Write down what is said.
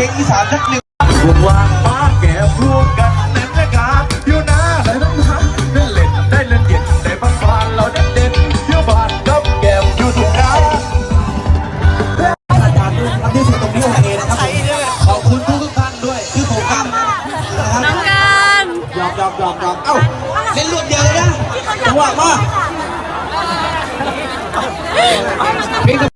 สักหนึ่งวางมาแก่วกกันเน้นนะกาอยู่นะได้ทั้งทำได้เล่นได้เล่นเย็นได้บางบานเราเด็ดเด่นยู่บานกับแก้มอยู่ทุกงานอาจารย์ด้วยครับที่สุดตรงนี้โอเคนะครับขอบคุณทุกทุกท่านด้วยที่ผมกันนะครับน้องกันยอมยอมยอมยอมเอ้าเล่นรวดเดียวเลยนะจังหวะมาเพลงา